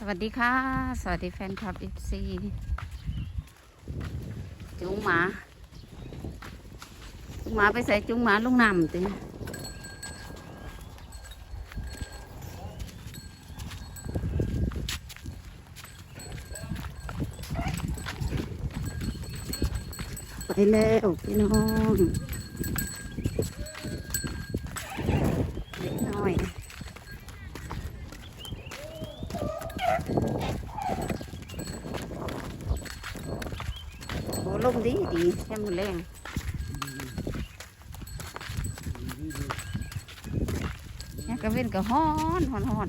สวัสดีค่ะ สวัสดีแฟนคลับ FC จุงหมา จุงหมาไปใส่จุงหมาลุงนำติไปแล้วพี่น้องเล็กน้อย โอ้ ลมดีดีแค่มือแรงเนี่ยกระเว้นก็ฮ้อนฮ้อนฮ้อน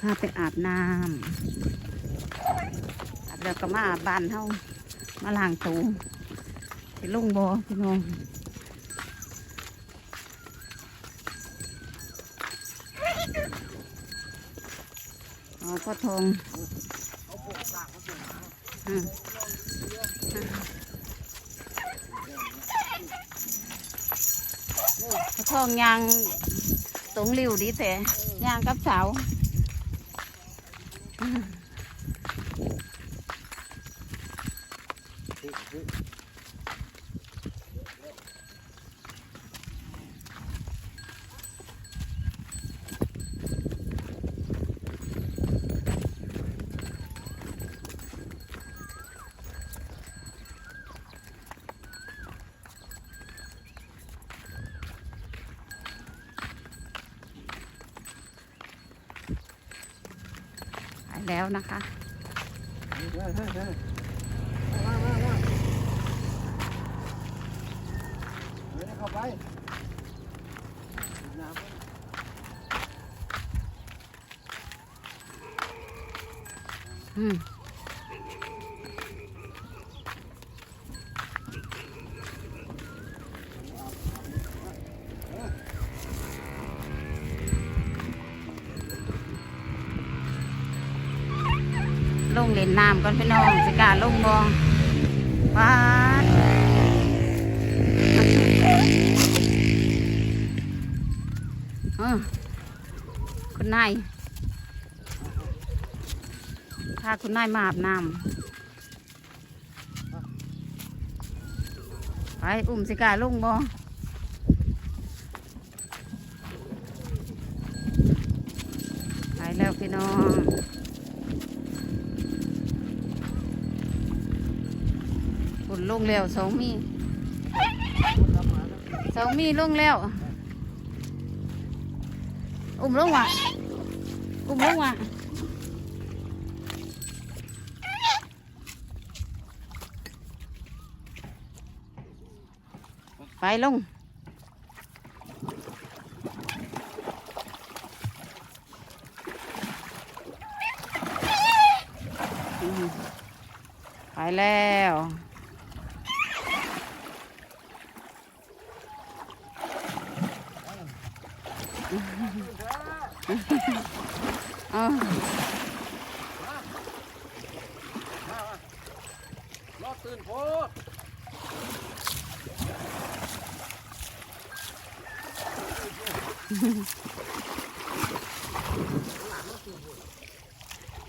พาไปอาบน้ำอาบแล้วก็มาอาบบ้านเฮามาล้างตูไปลุงบอพี่น้อง อ๋อพ่อทองพ่อทองยางตรงริ้วดีแต่ยางกับเสา แล้วนะคะเข้าไปอืม นน้ำก่อนพี่น้องสิกาลงบองว้าดเออคุณนายพาคุณนายมาอาบน้ำไปอุ้มสิกาลงบอไปแล้วพี่น้อง นลงแล้วสองมีสองมีลงแล้ว อุ้มลงว่ะอุ้มลงว่ะไปลงไปแล้วเออ รอตื่นโพด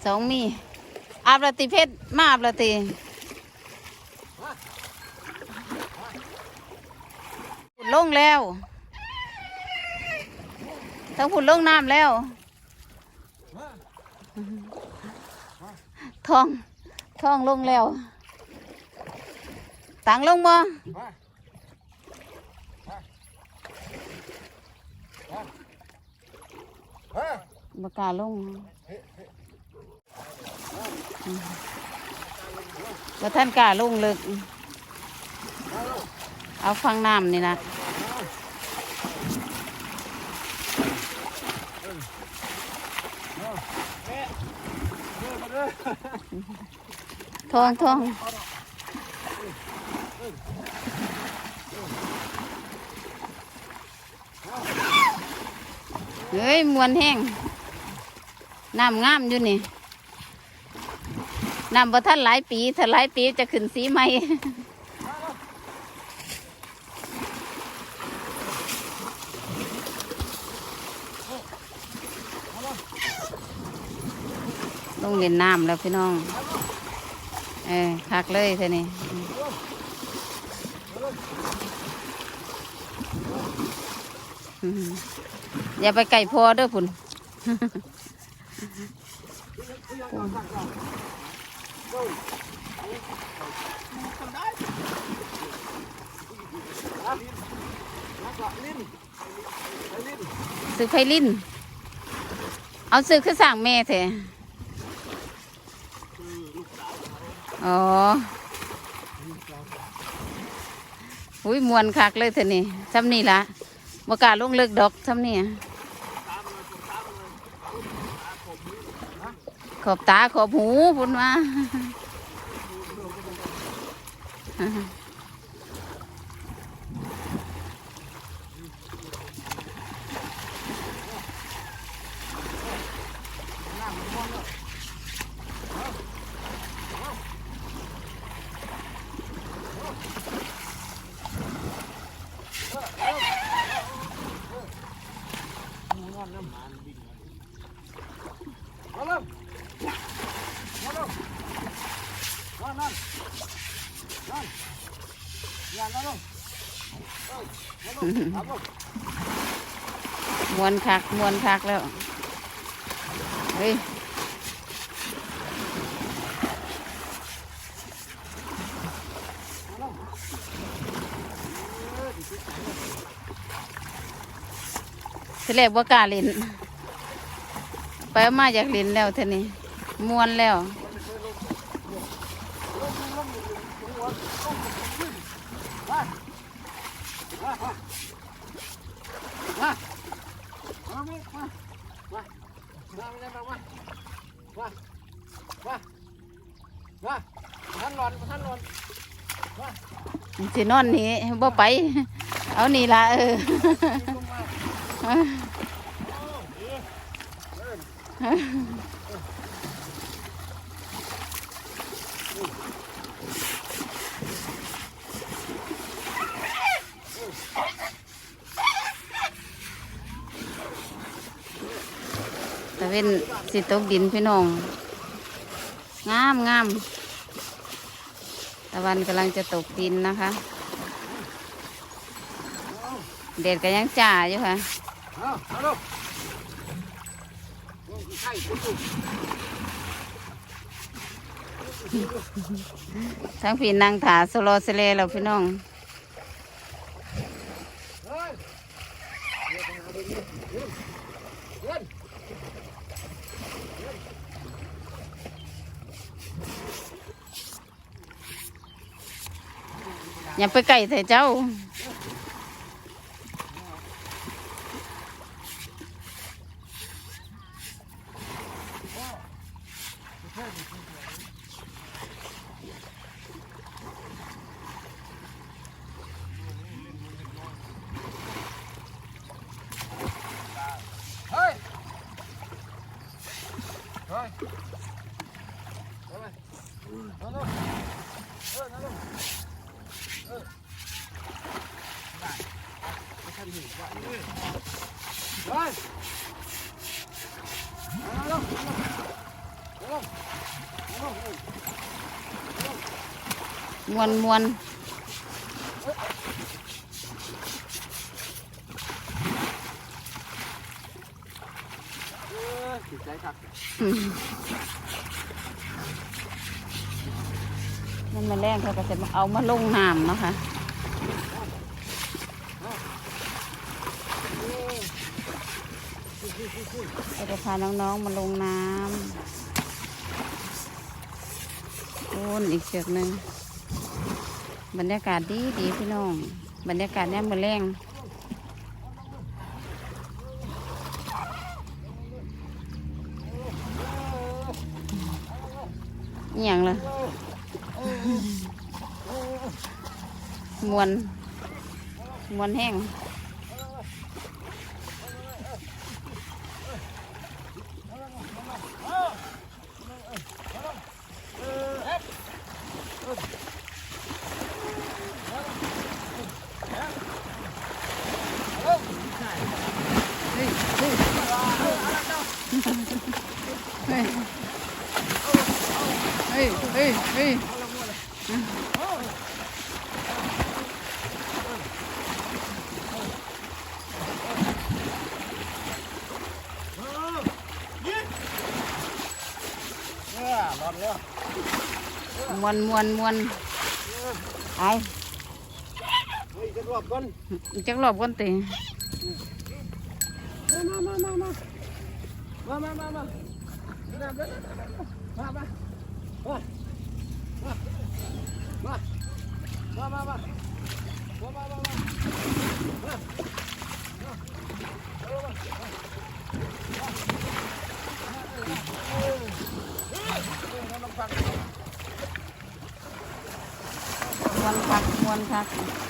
สองมี อาบละติเพชรมาอาบละติลงแล้ว ทั้งฝุ่นลงน้ำแล้ว ทอง ทองลงแล้ว ตังลงบ่มาฮะบกล้าลงว่าท่านกาลงลึกเอาฟังน้ำนี่นะ ทองทองเฮ้ยมวนแห้งน้ำงามอยู่นี่น้ำบ่ท่านหลายปีถ้าหลายปีจะขึ้นสีใหม่ลงเล่นน้ำแล้วพี่น้อง เออคักเลยเท่านี้อืมอย่าไปไก่พอเด้อพุ่นซื้อไฟลิ้นเอาซื้อคือสั่งแม่เถอะ อ๋ออุ้ยมวนคักเลยเถอนี่ซ้ำนี่ละบกล้าลงเลิกดอกซ้ำนี่ขอบตาขอบหูพุ่นมาเริ่มมาเริ่มมานั่นนั่นอย่านั่นลงเอ้ย มาลงทำลงมวนคักมวนคักแล้ว เฮ้ยทีแรกว่ากล้าเล่น ไปมาอยากเล่นแล้วเท่านี้มวนแล้ว มามามามามา มามามามามามาท่านหลอนท่านหลอนมาสินอนนี่บ่ไป เอานี่ละเออลงมาตะ เว้นสิตกดินพี่น้อง งามงามตะวันกำลังจะตกดินนะคะเด็ดก็ยังจ่าอยู่ค่ะทั้งพี่นางถาโซโลเซเลแล้วพี่น้อง เฮ้ยเดิน อย่าไปไก่ใส่เจ้าเฮ้ยเฮ้ยเอาไปเอาลงเออเอาลงเออได้ไม่ทันหิวว่ะเฮ้ยเฮ้ยเอาลงเอาลงเอาลงเอาลง มวนมวนเออติดใจครับอืมมันมาแรงเขาก็จะมาเอามาลงน้ำนะคะก็จะพาน้องๆมาลงน้ำ นอีกเชือกหนึ่งบรรยากาศดีดีพี่น้อง บรรยากาศเนี่ยมาแรงอหย่างละมวนมวนแห้ง ฮ้ยเฮ้ยเฮ้ย เนี่ยรอดแล้ว มวนมวนมวนไอ้เฮ้ยจะรอบก่อนจักรอบก่อนติมามามามามามามามาเดินเดินมา смачно.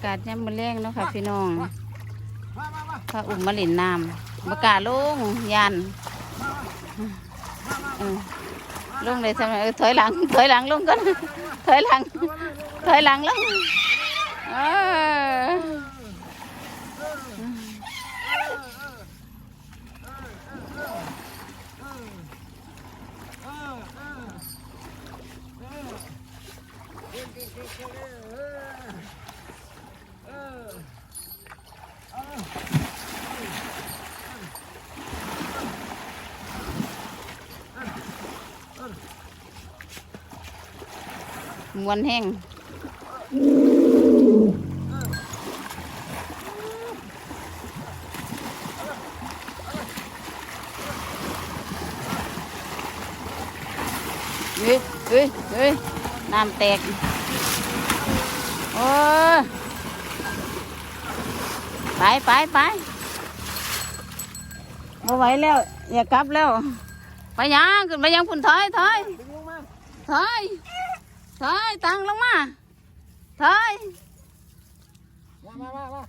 ากาศยามมื้อแรงเนาะค่ะพี่น้องมามามาพระอุ้มมาเล่นน้ำบกล้าลงยันเออลงเลยทำไมเออถอยหลังถอยหลังลงก่อนถอยหลังถอยหลังลงเออ มวนแห้งเฮ้ยเฮ้ยเฮ้ยน้ำแตก โอ้ยไปไปไปไม่ไหวแล้ว อย่ากลับแล้ว ไปยังขึ้นไปยังพุ่นถอยถอยถอย Thôi tăng lắm mà Thôi Mà mà mà mà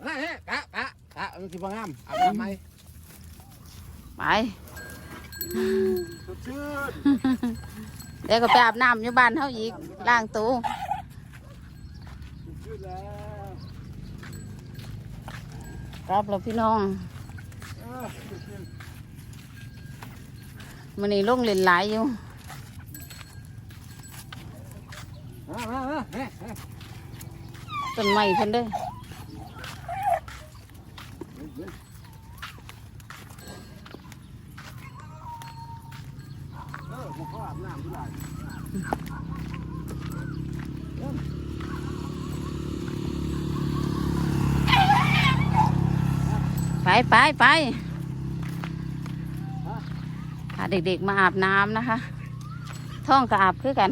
Này cá cá cá Chị bằng em Ảm em mày Mày สดชื่นเดี๋ยวก็ไปอาบน้ำอยู่บ้านเขาอีกล้างตู้สดชื่นแล้วครับเราพี่น้องเออสดชื่น มันนี่ลงเล่นหลายอยู่ มามามาเฮ้ยเฮ้ยต้นไม้เพิ่นเด้อเออผมก็อาบน้ำด้วย ไปไปไปพาเด็กๆมาอาบน้ำนะคะท้องก็อาบคือกัน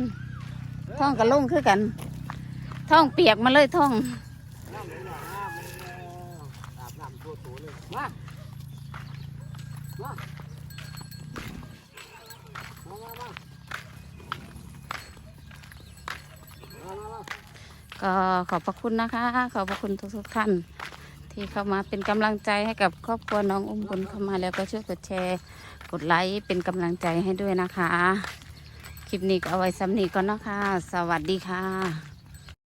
ท่องกับลงคือกัน ท่องเปียกมาเลยท่องก็ขอบพระคุณนะคะ ขอบพระคุณทุกๆท่าน ที่เข้ามาเป็นกำลังใจให้กับครอบครัวน้องอุ้มบุญเข้ามาแล้วก็ช่วยกดแชร์ กดไลค์เป็นกำลังใจให้ด้วยนะคะ คลิปนี้ก็เอาไว้ซ้ำนี้ก่อนนะคะสวัสดีค่ะ